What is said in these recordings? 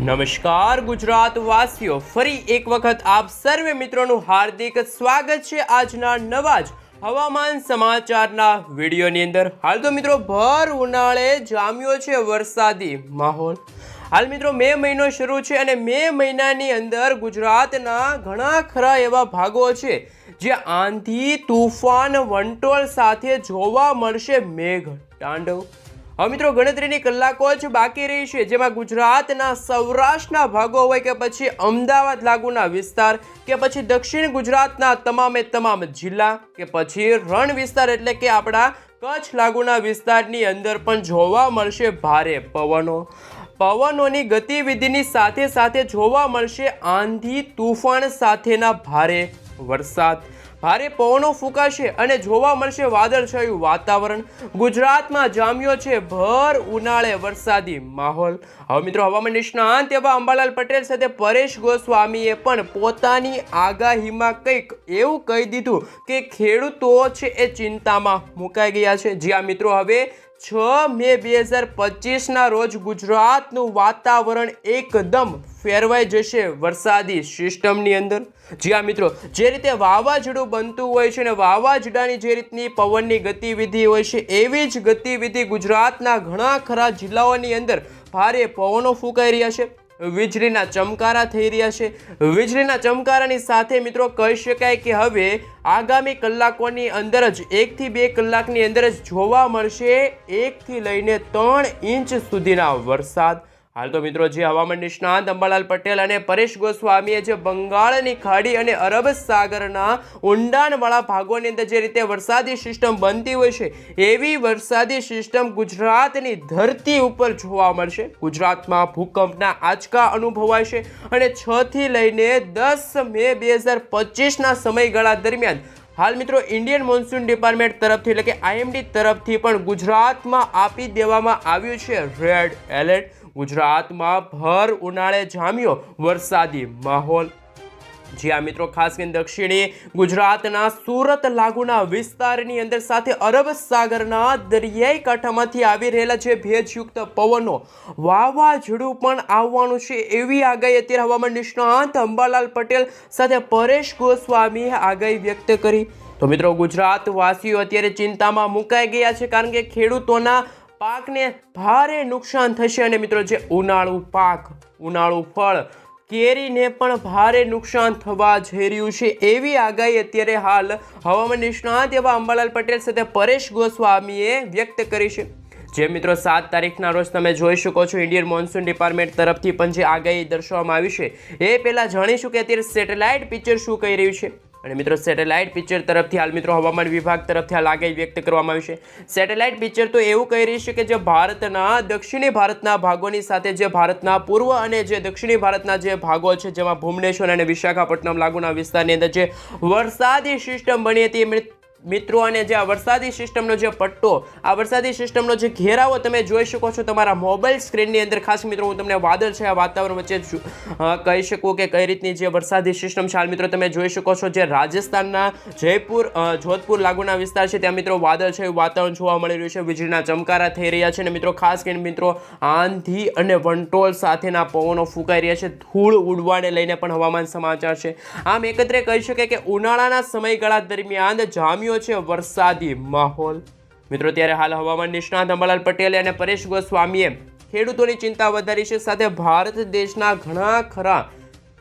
નમસ્કાર ગુજરાત વાસીઓ ફરી એક વખત આપ સર્વે મિત્રોનું હાર્દિક સ્વાગત છે આજના નવા જ હવામાન સમાચારના વિડીયોની અંદર. હાલ તો મિત્રો ભર ઉનાળે જામ્યો છે વરસાદી માહોલ. હાલ મિત્રો મે મહિનો શરૂ છે અને મે મહિનાની અંદર ગુજરાતના ઘણા ખરા એવા ભાગો છે, જે આંધી, તુફાન, વંટોળ સાથે જોવા મળશે મેઘ તાંડવ. હવે મિત્રો, ગણતરીની કલાકો જ બાકી રહી છે, જેમાં ગુજરાતના સૌરાષ્ટ્રના ભાગો હોય કે પછી અમદાવાદ લાગુના વિસ્તાર, કે પછી દક્ષિણ ગુજરાતના તમામે તમામ જિલ્લા, કે પછી રણ વિસ્તાર એટલે કે આપણા કચ્છ લાગુના વિસ્તારની અંદર પણ જોવા મળશે ભારે પવનો. પવનોની ગતિવિધિની સાથે સાથે જોવા મળશે આંધી તુફાન સાથેના ભારે વરસાદ. ભારે પવનો ફૂંકાશે અને જોવા મળશે વાદળછાયું વાતાવરણ. ગુજરાતમાં જામ્યો છે ભર ઉનાળે વરસાદી માહોલ. હવે મિત્રો હવામાન નિષ્ણાંત એવા અંબાલાલ પટેલ સાથે પરેશ ગોસ્વામીએ પણ પોતાની આગાહીમાં કંઈક એવું કહી દીધું કે ખેડૂતો છે એ ચિંતામાં મુકાઈ ગયા છે. જ્યાં મિત્રો, હવે છ મે બે હજાર પચીસના રોજ ગુજરાતનું વાતાવરણ એકદમ ફેરવાઈ જશે વરસાદી સિસ્ટમની અંદર. જ્યાં મિત્રો, જે રીતે વાવાઝોડું બનતું હોય છે ને વાવાઝોડાની જે રીતની પવનની ગતિવિધિ હોય છે, એવી જ ગતિવિધિ ગુજરાતના ઘણા ખરા જિલ્લાઓની અંદર ભારે પવનો ફૂંકાઈ રહ્યા છે. વીજળીના ચમકારા થઈ રહ્યા છે. વીજળીના ચમકારાની સાથે મિત્રો કહી શકાય કે હવે આગામી કલાકોની અંદર જ એકથી બે કલાકની અંદર જ જોવા મળશે. એકથી લઈને ત્રણ ઇંચ સુધીના વરસાદ હાલ તો મિત્રો જે હવામાન નિષ્ણાંત અંબાલાલ પટેલ અને પરેશ ગોસ્વામીએ જે બંગાળની ખાડી અને અરબ સાગરના ઊંડાણવાળા ભાગોની અંદર જે રીતે વરસાદી સિસ્ટમ બનતી હોય છે, એવી વરસાદી સિસ્ટમ ગુજરાતની ધરતી ઉપર જોવા મળશે. ગુજરાતમાં ભૂકંપના આંચકા અનુભવાય છે અને છ થી લઈને દસ મે બે હજાર પચીસના સમયગાળા દરમિયાન હાલ મિત્રો ઇન્ડિયન મોન્સૂન ડિપાર્ટમેન્ટ તરફથી એટલે કે આઈએમડી તરફથી પણ ગુજરાતમાં આપી દેવામાં આવ્યું છે રેડ એલર્ટ. ગુજરાતમાં ભર ઉનાળે જામ્યો વરસાદી માહોલ. જ્યાં મિત્રો, ખાસ કરીને દક્ષિણી ગુજરાતના સુરત લાગુના વિસ્તારની અંદર સાથે અરબ સાગરના દરિયાઈ કાંઠામાંથી આવી રહેલા જે ભેજયુક્ત પવનો, વાવાઝોડું પણ આવવાનું છે એવી આગાહી અત્યારે હવામાન નિષ્ણાંત અંબાલાલ પટેલ સાથે પરેશ ગોસ્વામીએ આગાહી વ્યક્ત કરી. તો મિત્રો, ગુજરાતવાસીઓ અત્યારે ચિંતામાં મુકાઈ ગયા છે કારણ કે ખેડૂતોના પાકને ભારે નુકસાન થશે અને મિત્રો જે ઉનાળુ પાક, ઉનાળુ ફળ, કેરીને પણ ભારે નુકસાન થવા જઈ રહ્યું છે. એવી આગાહી અત્યારે હાલ હવામાન નિષ્ણાત એવા અંબાલાલ પટેલ સાથે પરેશ ગોસ્વામીએ વ્યક્ત કરી છે. જે મિત્રો સાત તારીખના રોજ તમે જોઈ શકો છો, ઇન્ડિયન મોન્સૂન ડિપાર્ટમેન્ટ તરફથી પણ જે આગાહી દર્શાવવામાં આવી છે, એ પહેલાં જાણીશું કે અત્યારે સેટેલાઇટ પિક્ચર શું કહી રહ્યું છે? અને મિત્રો સેટેલાઇટ પિક્ચર તરફથી હાલ મિત્રો, હવામાન વિભાગ તરફથી હાલ આગાહી વ્યક્ત કરવામાં આવી છે. સેટેલાઇટ પિક્ચર તો એવું કહી રહી છે કે જે ભારતના, દક્ષિણી ભારતના ભાગોની સાથે જે ભારતના પૂર્વ અને જે દક્ષિણી ભારતના જે ભાગો છે, જેમાં ભુવનેશ્વર અને વિશાખાપટ્ટનમ લાગુના વિસ્તારની અંદર જે વરસાદી સિસ્ટમ બની હતી મિત્રો, અને જે આ વરસાદી સિસ્ટમનો જે પટ્ટો, આ વરસાદી સિસ્ટમનો જે ઘેરાવો તમે જોઈ શકો છો તમારા મોબાઈલ સ્ક્રીનની અંદર. ખાસ મિત્રો, હું તમને વાદળ છે આ વાતાવરણ વચ્ચે કહી શકું કે કઈ રીતની જે વરસાદી સિસ્ટમ છે, હાલ મિત્રો તમે જોઈ શકો છો જે રાજસ્થાનના જયપુર જોધપુર લાગુના વિસ્તાર છે. ત્યાં મિત્રો વાદળ છે વાતાવરણ જોવા મળી રહ્યું છે. વીજળીના ચમકારા થઈ રહ્યા છે અને મિત્રો, ખાસ કરીને મિત્રો, આંધી અને વંટોળ સાથેના પવનો ફૂંકાઈ રહ્યા છે. ધૂળ ઉડવાને લઈને પણ હવામાન સમાચાર છે. આમ એકત્રે કહી શકે કે ઉનાળાના સમયગાળા દરમિયાન જામ્યો છે, વરસાદી માહોલ. મિત્રો, ત્યારે હાલ હવામાન નિષ્ણાત અંબાલાલ પટેલે અને પરેશ ગોસ્વામીએ ખેડૂતોની ચિંતા વધારી છે, સાથે ભારત દેશના ઘણા ખરા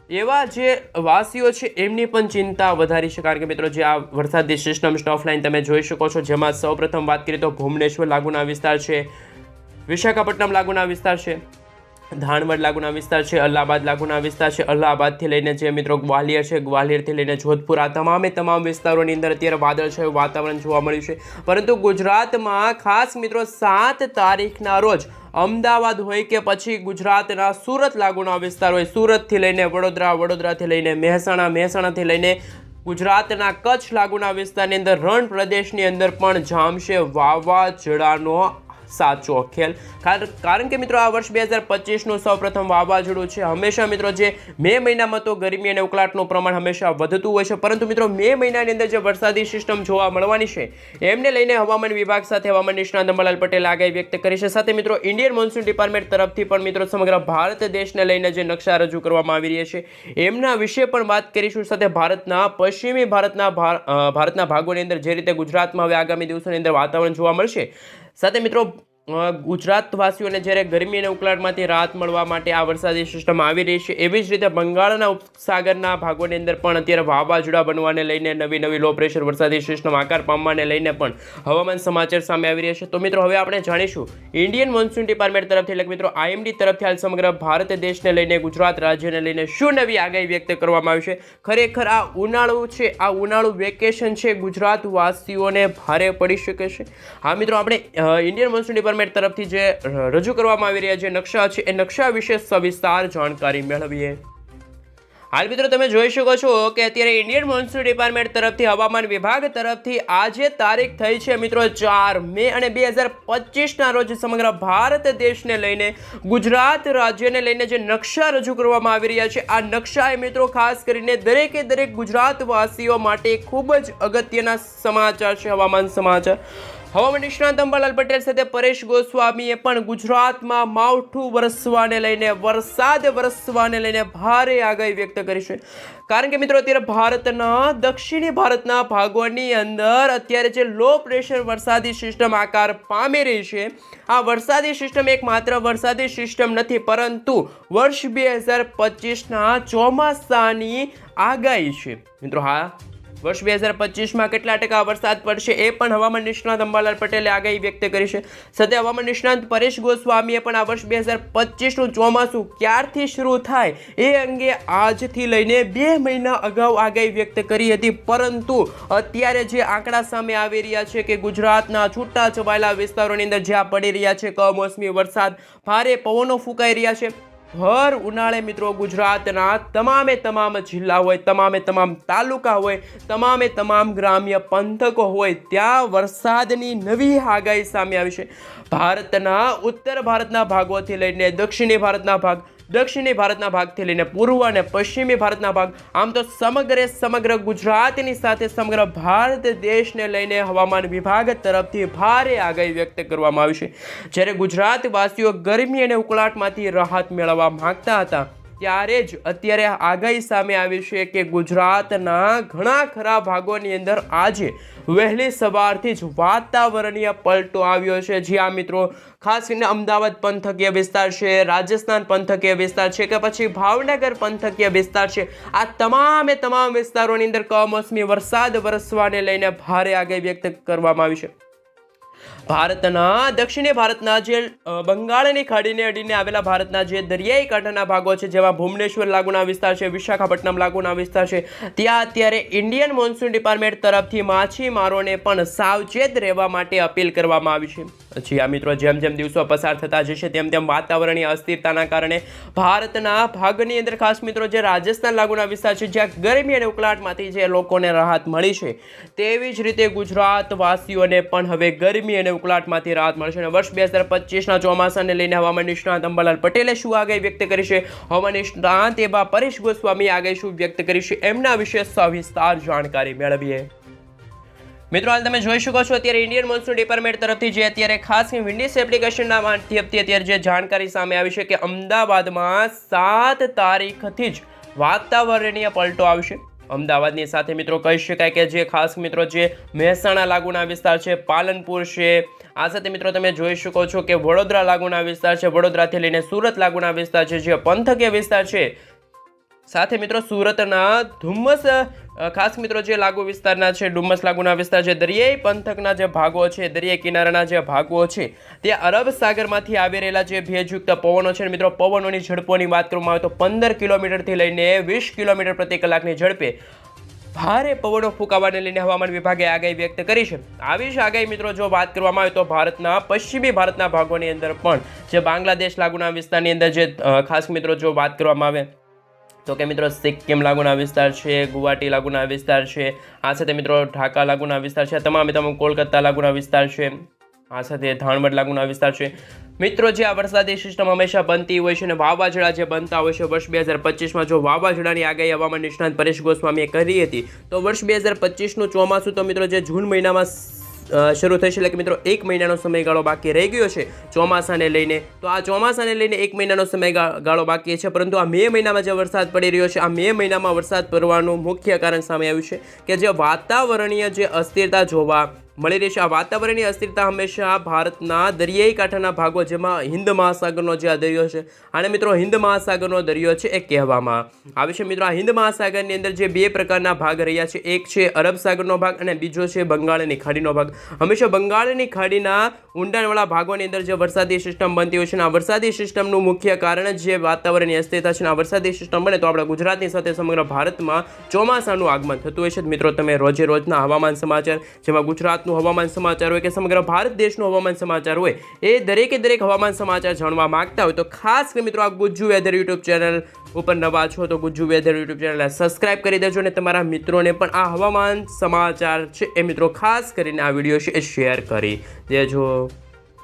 એવા જે વાસીઓ છે, એમની પણ ચિંતા વધારી છે. કારણ કે મિત્રો, જે આ વરસાદની સિસ્ટમ સ્ટોફલાઇન તમે જોઈ શકો છો. જેમાં સૌપ્રથમ વાત કરીએ તો ભુવનેશ્વર લાગુના વિસ્તાર છે, વિશાખાપટ્ટનમ લાગુના વિસ્તાર છે. ધાનવડ લાગુના વિસ્તાર છે, અલ્હાબાદ લાગુના વિસ્તાર છે. અલ્હાબાદથી લઈને જે મિત્રો ગ્વાલિયર છે, ગ્વાલિયરથી લઈને જોધપુર આ તમામે તમામ વિસ્તારોની અંદર અત્યારે વાદળ છે વાતાવરણ જોવા મળ્યું છે. પરંતુ ગુજરાતમાં ખાસ મિત્રો સાત તારીખના રોજ અમદાવાદ હોય કે પછી ગુજરાતના સુરત લાગુના વિસ્તાર હોય, સુરતથી લઈને વડોદરા, વડોદરાથી લઈને મહેસાણા, મહેસાણાથી લઈને ગુજરાતના કચ્છ લાગુના વિસ્તારની અંદર રણ પ્રદેશની અંદર પણ જામશે વાવાઝોડાનો સાચો ખેલ. કાર- કારણ કે મિત્રો આ વર્ષ બે હજાર પચીસનું સૌપ્રથમ વાવાઝોડું છે. હંમેશા મિત્રો જે મે મહિનામાં તો ગરમી અને ઉકળાટનું પ્રમાણ હંમેશા વધતું હોય છે. પરંતુ મિત્રો મે મહિનાની અંદર જે વરસાદી સિસ્ટમ જોવા મળવાની છે, એમને લઈને હવામાન વિભાગ સાથે હવામાન નિષ્ણાત અંબાલાલ પટેલ આગાહી વ્યક્ત કરી છે. સાથે મિત્રો ઇન્ડિયન મોન્સૂન ડિપાર્ટમેન્ટ તરફથી પણ મિત્રો સમગ્ર ભારત દેશને લઈને જે નકશા રજૂ કરવામાં આવી રહ્યા છે, એમના વિશે પણ વાત કરીશું. સાથે ભારતના, પશ્ચિમી ભારતના ભારતના ભાગોની અંદર જે રીતે ગુજરાતમાં હવે આગામી દિવસોની અંદર વાતાવરણ જોવા મળશે. સાથે મિત્રો ગુજરાતવાસીઓને જ્યારે ગરમી અને ઉકળાટમાંથી રાહત મળવા માટે આ વરસાદી સિસ્ટમ આવી રહી છે, એવી જ રીતે બંગાળના ઉપસાગરના ભાગોની અંદર પણ અત્યારે વાવાઝોડા બનવાને લઈને નવી નવી લો પ્રેશર વરસાદી સિસ્ટમ આકાર પામવાને લઈને પણ હવામાન સમાચાર સામે આવી રહ્યા છે. તો મિત્રો, હવે આપણે જાણીશું ઇન્ડિયન મોન્સૂન ડિપાર્ટમેન્ટ તરફથી, એટલે મિત્રો આઈએમડી તરફથી હાલ સમગ્ર ભારત દેશને લઈને, ગુજરાત રાજ્યને લઈને શું નવી આગાહી વ્યક્ત કરવામાં આવી છે? ખરેખર આ ઉનાળું છે, આ ઉનાળુ વેકેશન છે ગુજરાત વાસીઓને ભારે પડી શકે છે? હા મિત્રો, આપણે ઇન્ડિયન મોન્સૂન ડિપાર્ટમેન્ટ તરફથી જે રજૂ કરવામાં આવી રહ્યા જે નકશા છે, એ નકશા વિશે સવિસ્તાર જાણકારી મેળવીએ. હાલ મિત્રો તમે જોઈ શકો છો કે અત્યારે ઇન્ડિયન મોન્સૂન ડિપાર્ટમેન્ટ તરફથી, હવામાન વિભાગ તરફથી આજે તારીખ થઈ છે મિત્રો ચાર મે અને બે હજાર પચીસના રોજ સમગ્ર ભારત દેશને લઈને, ગુજરાત રાજ્યને લઈને જે નકશા રજૂ કરવામાં આવી રહ્યા છે, આ નકશા એ મિત્રો ખાસ કરીને દરેકે દરેક ગુજરાતવાસીઓ માટે ખૂબ જ અગત્યના સમાચાર છે, હવામાન સમાચાર. હવામાન નિષ્ણાંત અંબાલાલ પટેલ સાથે પરેશ ગોસ્વામીએ પણ ગુજરાતમાં માવઠું વરસવાને લઈને વરસાદ વરસવાને લઈને ભારે આગાહી વ્યક્ત કરી છે. કારણ કે મિત્રો, અત્યારે ભારતના, દક્ષિણી ભારતના ભાગોની અંદર અત્યારે જે લો પ્રેશર વરસાદી સિસ્ટમ આકાર પામી રહી છે, આ વરસાદી સિસ્ટમ એક માત્ર વરસાદી સિસ્ટમ નથી, પરંતુ વર્ષ બે હજાર પચીસના ચોમાસાની આગાહી છે. મિત્રો, હા વર્ષ બે હજાર પચીસમાં કેટલા ટકા વરસાદ પડશે એ પણ હવામાન નિષ્ણાંત અંબાલાલ પટેલે આગાહી વ્યક્ત કરી છે. સાથે હવામાન નિષ્ણાંત પરેશ ગોસ્વામીએ પણ આ વર્ષ બે હજાર પચીસનું ચોમાસું ક્યારથી શરૂ થાય એ અંગે આજથી લઈને બે મહિના અગાઉ આગાહી વ્યક્ત કરી હતી. પરંતુ અત્યારે જે આંકડા સામે આવી રહ્યા છે કે ગુજરાતના છૂટા છવાયેલા વિસ્તારોની અંદર જ્યાં પડી રહ્યા છે કમોસમી વરસાદ, ભારે પવનો ફૂંકાઈ રહ્યા છે. ભર ઉનાળે મિત્રો ગુજરાતના તમામે તમામ જિલ્લા હોય, તમામે તમામ તાલુકા હોય, તમામે તમામ ગ્રામ્ય પંથકો હોય, ત્યાં વરસાદની નવી આગાહી સામે આવી છે. ભારતના, ઉત્તર ભારતના ભાગોથી લઈને દક્ષિણી ભારતના ભાગ દક્ષિણી ભારતના ભાગથી લઈને પૂર્વ અને પશ્ચિમી ભારતના ભાગ. આમ તો સમગ્રે સમગ્ર ગુજરાતની સાથે સમગ્ર ભારત દેશને લઈને હવામાન વિભાગ તરફથી ભારે આગાહી વ્યક્ત કરવામાં આવી છે. જ્યારે ગુજરાતવાસીઓ ગરમી અને ઉકળાટમાંથી રાહત મેળવવા માગતા હતા ત્યારે જ અત્યારે આગાહી સામે આવી છે કે ગુજરાતના ઘણા ખરા ભાગોની અંદર આજે વહેલી સવારથી જ વાતાવરણીય પલટો આવ્યો છે. જ્યાં મિત્રો, ખાસ કરીને અમદાવાદ પંથકીય વિસ્તાર છે, રાજસ્થાન પંથકીય વિસ્તાર છે કે પછી ભાવનગર પંથકીય વિસ્તાર છે. આ તમામે તમામ વિસ્તારોની અંદર કમોસમી વરસાદ વરસવાને લઈને ભારે આગાહી વ્યક્ત કરવામાં આવી છે. ભારતના દક્ષિણે ભારતના જે બંગાળની ખાડીને અડીને આવેલા ભારતના જે દરિયાઈ કાંઠાના ભાગો છે, જેમાં ભુવનેશ્વર લાગુના વિસ્તાર છે, વિશાખાપટ્ટનમ લાગુના વિસ્તાર છે, ત્યાં અત્યારે ઇન્ડિયન મોન્સૂન ડિપાર્ટમેન્ટ તરફથી માછીમારોને પણ સાવચેત રહેવા માટે અપીલ કરવામાં આવી છે. પછી આ મિત્રો, જેમ જેમ દિવસો પસાર થતા જશે, તેમ તેમ વાતાવરણીય અસ્થિરતાના કારણે ભારતના ભાગની અંદર ખાસ મિત્રો, જે રાજસ્થાન લાગુના વિસ્તાર છે, જ્યાં ગરમી અને ઉકળાટમાંથી જે લોકોને રાહત મળી છે, તેવી જ રીતે ગુજરાતવાસીઓને પણ હવે ગરમી અને ઉકળાટમાંથી રાહત મળશે અને વર્ષ બે હજાર પચીસના ચોમાસાને લઈને હવામાન નિષ્ણાંત અંબાલાલ પટેલે શું આગાહી વ્યક્ત કરી છે? હવામાન નિષ્ણાંત એવા પરેશ ગોસ્વામી આગાહી શું વ્યક્ત કરી છે? એમના વિશે સવિસ્તાર જાણકારી મેળવીએ. મિત્રો, હાલ તમે જોઈ શકો છો, અત્યારે ઇન્ડિયન મોન્સૂન ડિપાર્ટમેન્ટ તરફથી જે અત્યારે ખાસ વિન્ડિસ એપ્લિકેશનના માધ્યમથી અત્યારે જે જાણકારી સામે આવી છે કે અમદાવાદમાં સાત તારીખથી જ વાતાવરણીય પલટો આવશે. અમદાવાદની સાથે મિત્રો કહી શકાય કે જે ખાસ મિત્રો જે મહેસાણા લાગુના વિસ્તાર છે, પાલનપુર છે, આ સાથે મિત્રો તમે જોઈ શકો છો કે વડોદરા લાગુના વિસ્તાર છે, વડોદરાથી લઈને સુરત લાગુના વિસ્તાર છે, જે પંથકીય વિસ્તાર છે સાથે મિત્રો સુરતના ધુમ્મસ ખાસ મિત્રો જે લાગુ વિસ્તારના છે, ડુમ્મસ લાગુના વિસ્તાર છે, દરિયાઈ પંથકના જે ભાગો છે, દરિયાઈ કિનારાના જે ભાગો છે તે અરબ સાગરમાંથી આવી રહેલા જે ભેજયુક્ત પવનો છે મિત્રો પવનોની ઝડપોની વાત કરવામાં આવે તો પંદર કિલોમીટરથી લઈને વીસ કિલોમીટર પ્રતિ કલાકની ઝડપે ભારે પવનો ફૂંકાવાને લઈને હવામાન વિભાગે આગાહી વ્યક્ત કરી છે. આવી જ આગાહી મિત્રો જો વાત કરવામાં આવે તો ભારતના, પશ્ચિમી ભારતના ભાગોની અંદર પણ, જે બાંગ્લાદેશ લાગુના વિસ્તારની અંદર જે ખાસ મિત્રો જો વાત કરવામાં આવે તો કે મિત્રો સિક્કિમ લાગુના વિસ્તાર છે, ગુવાહાટી લાગુના વિસ્તાર છે, આ સાથે મિત્રો ઢાકા લાગુના વિસ્તાર છે તમામે તમામ કોલકાતા લાગુના વિસ્તાર છે, આ સાથે ધાણવડ લાગુના વિસ્તાર છે. મિત્રો જે આ વરસાદી સિસ્ટમ હંમેશા બનતી હોય છે અને વાવાઝોડા જે બનતા હોય છે, વર્ષ બે હજાર પચીસમાં જો વાવાઝોડાની આગાહી હવામાન નિષ્ણાંત પરેશ ગોસ્વામીએ કરી હતી, તો વર્ષ બે હજાર પચીસનું ચોમાસું તો મિત્રો જે જૂન મહિનામાં શરૂ થશે એટલે કે મિત્રો, એક મહિનાનો સમયગાળો બાકી રહી ગયો છે ચોમાસાને લઈને. તો આ ચોમાસાને લઈને એક મહિનાનો સમયગાળો બાકી છે. પરંતુ આ મે મહિનામાં જે વરસાદ પડી રહ્યો છે, આ મે મહિનામાં વરસાદ પડવાનું મુખ્ય કારણ સામે આવ્યું છે કે જે વાતાવરણીય જે અસ્થિરતા જોવા મળી રહેશે આ વાતાવરણીય અસ્થિરતા હંમેશા ભારતના દરિયાઈ કાંઠાના ભાગો જેમાં હિન્દ મહાસાગરનો જે આ દરિયો છે આને મિત્રો હિન્દ મહાસાગરનો દરિયો છે એ કહેવામાં આવે છે. મિત્રો આ હિન્દ મહાસાગરની અંદર જે બે પ્રકારના ભાગ રહ્યા છે, એક છે અરબ સાગરનો ભાગ અને બીજો છે બંગાળની ખાડીનો ભાગ. હંમેશા બંગાળની ખાડીના ઊંડાણવાળા ભાગોની અંદર જે વરસાદી સિસ્ટમ બનતી હોય છે આ વરસાદી સિસ્ટમનું મુખ્ય કારણ જે વાતાવરણની અસ્થિરતા છે આ વરસાદી સિસ્ટમ બને તો આપણા ગુજરાતની સાથે સમગ્ર ભારતમાં ચોમાસાનું આગમન થતું હોય છે. મિત્રો, તમે રોજે રોજના હવામાન સમાચાર જેમાં ગુજરાતનું હવામાન સમાચાર હોય કે સમગ્ર ભારત દેશનું હવામાન સમાચાર હોય, એ દરેકે દરેક હવામાન સમાચાર જાણવા માંગતા હોય તો ખાસ કરી મિત્રો આ ગુજ્જુ વેધર યુટ્યુબ ચેનલ ઉપર નવા છો તો ગુજ્જુ વેધર યુટ્યુબ ચેનલને સબસ્ક્રાઇબ કરી દેજો અને તમારા મિત્રોને પણ આ હવામાન સમાચાર છે એ મિત્રો ખાસ કરીને આ વીડિયો છે એ શેર કરી દેજો.